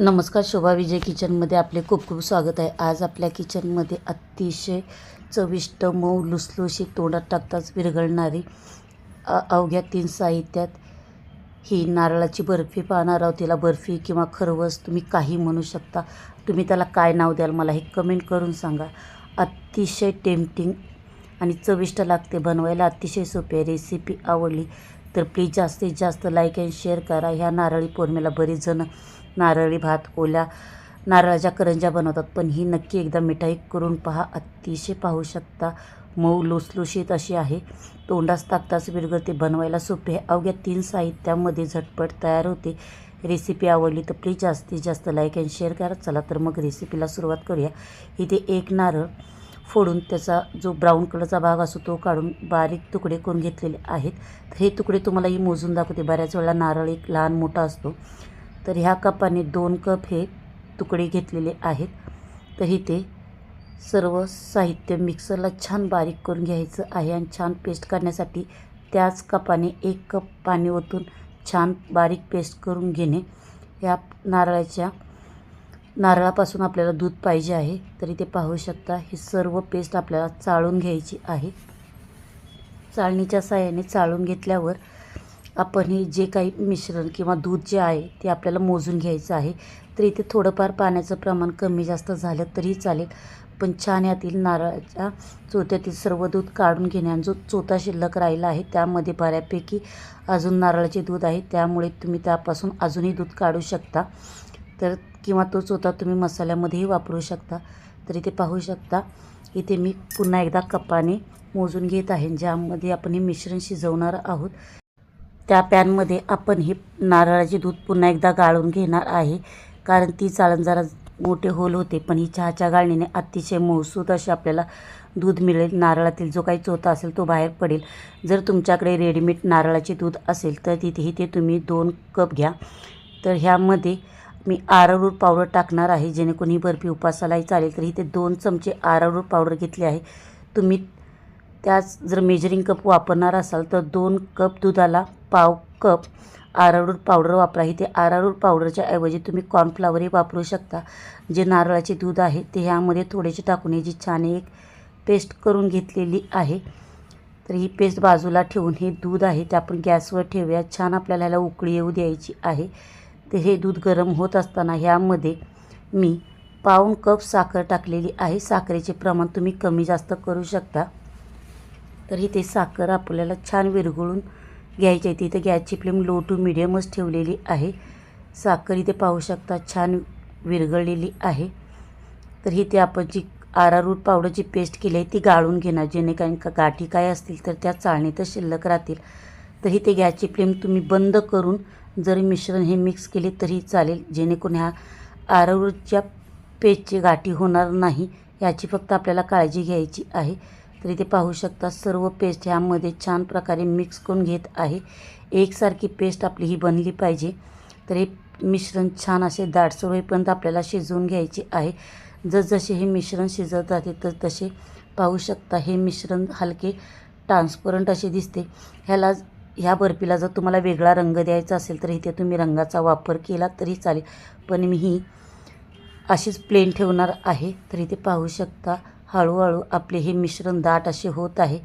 नमस्कार शोभा विजय किचनमध्ये आपले खूप खूप स्वागत आहे. आज आपल्या किचनमध्ये अतिशय चविष्ट मऊ लुसलुशी तोंडात टाकताच विरघळणारी अवघ्या तीन साहित्यात ही नारळाची बर्फी पाहणार आहोत. तिला बर्फी किंवा खरवस तुम्ही काही म्हणू शकता. तुम्ही त्याला काय नाव द्याल मला हे कमेंट करून सांगा. अतिशय टेम्पटिंग आणि चविष्ट लागते बनवायला. अतिशय सोपी आहे. रेसिपी आवडली तर प्लीज जास्तीत जास्त लाईक अँड शेअर करा. ह्या नारळी पौर्णिमेला बरेच जणं नारळी भात ओल्या नारळाच्या करंज्या बनवतात. पण ही नक्की एकदा मिठाई करून पहा अतिशय पाहू शकता. मऊ लुसलुशीत अशी आहे. तोंडास ताकताच विरघळते. बनवायला सोपे आहे. अवघ्या तीन साहित्यामध्ये झटपट तयार होते. रेसिपी आवडली तर प्लीज जास्तीत जास्त लाईक अँड शेअर करा. चला तर मग रेसिपीला सुरुवात करूया. इथे एक नारळ फोडून त्याचा जो ब्राऊन कलरचा भाग असतो तो काढून बारीक तुकडे करून घेतलेले आहेत. तर हे तुकडे तुम्हालाही मोजून दाखवते. बऱ्याच वेळेला नारळ एक लहान मोठा असतो. तर ह्या कपाने दोन कप हे तुकडे घेतलेले आहेत. तर इथे सर्व साहित्य मिक्सरला छान बारीक करून घ्यायचं आहे आणि छान पेस्ट करण्यासाठी त्याच कपाने एक कप पाणी ओतून छान बारीक पेस्ट करून घेणे. या नारळाच्या नारळापासून आपल्याला दूध पाहिजे आहे. तरी ते पाहू शकता ही सर्व पेस्ट आपल्याला चाळून घ्यायची आहे. चाळणीच्या साह्याने चाळून घेतल्यावर आपण हे जे काही मिश्रण किंवा दूध जे आहे ते आपल्याला मोजून घ्यायचं आहे. तर इथे थोडंफार पाण्याचं प्रमाण कमी जास्त झालं तरी चालेल. पण छान यातील नारळाच्या चोत्यातील सर्व दूध काढून घेणे आणि जो चोथा शिल्लक राहिला आहे त्यामध्ये बऱ्यापैकी अजून नारळाचे दूध आहे. त्यामुळे तुम्ही त्यापासून अजूनही दूध काढू शकता. तर किंवा तो चोथा तुम्ही मसाल्यामध्येही वापरू शकता. तर इथे पाहू शकता इथे मी पुन्हा एकदा कपाने मोजून घेत आहे. ज्यामध्ये आपण हे मिश्रण शिजवणार आहोत. त्या पॅनमध्ये आपण हे नारळाचे दूध पुन्हा एकदा गाळून घेणार आहे. कारण ती चाळण जरा मोठे होल होते पण ही चहाच्या गाळणीने अतिशय मौसूद असे आपल्याला दूध मिळेल. नारळातील जो काही चोथा असेल तो बाहेर पडेल. जर तुमच्याकडे रेडीमेड नारळाचे दूध असेल तर तिथेही ते तुम्ही दोन कप घ्या. तर ह्यामध्ये मी आरारूट पावडर टाकणार आहे. जेणेकरून ही बर्फी उपासालाही चालेल. तर इथे दोन चमचे आरारूट पावडर घेतले आहे. तुम्ही त्याच जर मेजरिंग कप वापरणार असाल तर दोन कप दुधाला पाव कप आरारूट पावडर वापरा. इथे आरारूट पावडरच्या ऐवजी तुम्ही कॉर्नफ्लावरही वापरू शकता. जे नारळाचे दूध आहे ते ह्यामध्ये थोडेसे टाकून याची छान एक पेस्ट करून घेतलेली आहे. तर ही पेस्ट बाजूला ठेवून हे दूध आहे ते आपण गॅसवर ठेवूया. छान आपल्याला ह्याला उकळी येऊ द्यायची आहे. तर हे दूध गरम होत असताना ह्यामध्ये मी पाऊण कप साखर टाकलेली आहे. साखरेचे प्रमाण तुम्ही कमी जास्त करू शकता. तर इथे साखर आपल्याला छान विरघळून घ्यायची आहे तिथं गॅसची फ्लेम लो टू मिडियमच ठेवलेली आहे. साखर इथे पाहू शकता छान विरघळलेली आहे. तर ही ते आपण जी आरारूट पावडरची पेस्ट केली आहे ती गाळून घेणार. जेणेकरून का गाठी काय असतील तर त्या चाळणीतच शिल्लक राहतील. तरी ते गॅसची फ्लेम तुम्ही बंद करून जरी मिश्रण हे मिक्स केले तरी चालेल. जेणेकरून ह्या आरारूटच्या पेस्टची गाठी होणार नाही. याची फक्त आपल्याला काळजी घ्यायची आहे. तर इथे पाहू शकता सर्व पेस्ट ह्यामध्ये छान प्रकारे मिक्स करून घेत आहे. एकसारखी पेस्ट आपली ही बनली पाहिजे. तर हे मिश्रण छान असे दाटसर होईपर्यंत आपल्याला शिजवून घ्यायचे आहे. जसजसे हे मिश्रण शिजत जाते तर तसे पाहू शकता हे मिश्रण हलके ट्रान्सपरंट असे दिसते. ह्याला ह्या बर्फीला जर तुम्हाला वेगळा रंग द्यायचा असेल तर इथे तुम्ही रंगाचा वापर केला तरी चालेल. पण मी ही अशीच प्लेन ठेवणार आहे. तर इथे पाहू शकता हळूहळू आपले हे मिश्रण दाट असे होत आहे.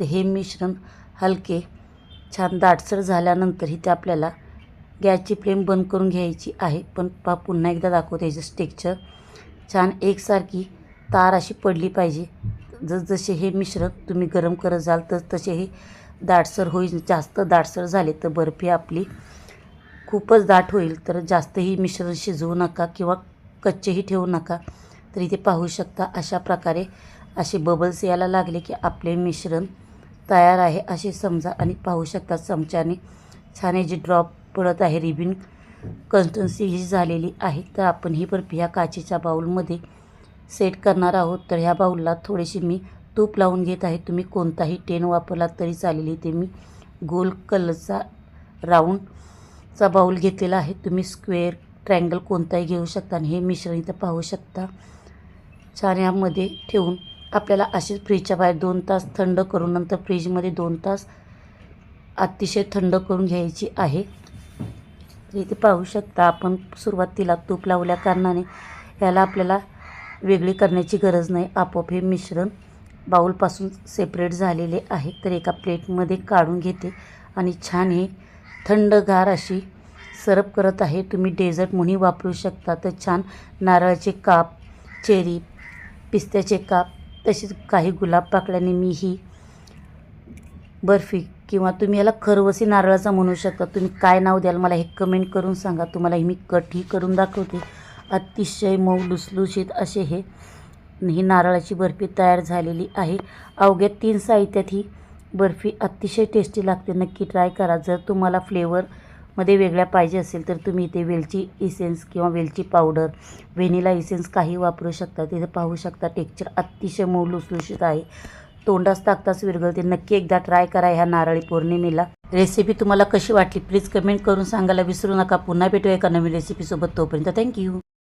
तर हे मिश्रण हलके छान दाटसर झाल्यानंतर इथे आपल्याला गॅसची फ्लेम बंद करून घ्यायची आहे. पण पा पुन्हा एकदा दाखवते याचं स्टेक्चर छान एकसारखी तार अशी पडली पाहिजे. जसजसे हे मिश्रण तुम्ही गरम करत जाल तर तसे हे दाटसर होईल. जास्त दाटसर झाले तर बर्फी आपली खूपच दाट होईल. तर जास्तही मिश्रण शिजवू नका किंवा कच्चेही ठेवू नका. तर इथे पाहू शकता अशा प्रकारे असे बबल्स यायला लागले की आपले मिश्रण तयार आहे असे समजा आणि पाहू शकता चमच्याने छान जी ड्रॉप पडत आहे. रिबिन कन्स्टन्सी ही झालेली आहे. तर आपण ही बर्फी ह्या काचेच्या बाऊलमध्ये सेट करणार आहोत. तर ह्या बाऊलला थोडीशी मी तूप लावून घेत आहे. तुम्ही कोणताही टेन वापरला तरी चालेल. इथे मी गोल कलरचा राऊंडचा बाऊल घेतलेला आहे. तुम्ही स्क्वेअर ट्रँगल कोणताही घेऊ शकता आणि हे मिश्रण इथं पाहू शकता. छान ठेवून आपल्याला असेच फ्रीजच्या बाहेर दोन तास थंड करून नंतर फ्रीजमध्ये दोन तास अतिशय थंड करून घ्यायची आहे. इथे पाहू शकता आपण सुरुवातीला तूप लावल्या कारणाने याला आपल्याला वेगळी करण्याची गरज नाही. आपोआप हे मिश्रण बाऊलपासून सेपरेट झालेले आहे. तर एका प्लेटमध्ये काढून घेते आणि छान हे थंडगार अशी सरप करत आहे. तुम्ही डेझर्ट म्हणून वापरू शकता. तर छान नारळाचे काप चेरी पिस्त्याचे काप तसेच काही गुलाब पाकळ्याने मी ही बर्फी किंवा तुम्ही याला खरवसी नारळाचा म्हणू शकता. तुम्ही काय नाव द्याल मला हे कमेंट करून सांगा. तुम्हाला हे मी कटही करून दाखवते. अतिशय मऊ लुसलुशीत असे हे ही नारळाची बर्फी तयार झालेली आहे. अवघ्या तीन साहित्यात ही बर्फी अतिशय टेस्टी लागते. नक्की ट्राय करा. जर तुम्हाला फ्लेवर मध्ये वेगळ्या पाहिजे असेल तर तुम्ही इथे वेलची इसेन्स किंवा वेलची पावडर व्हेनिला इसेन्स काही वापरू शकता. तिथे पाहू शकता टेक्चर अतिशय मऊ लुसलुशीत आहे. तोंडास ताकताच विरघळते. नक्की एकदा ट्राय करा ह्या नारळी पौर्णिमेला. रेसिपी तुम्हाला कशी वाटली? प्लीज कमेंट करून सांगायला विसरू नका. पुन्हा भेटूया एका नवीन रेसिपीसोबत तोपर्यंत थँक्यू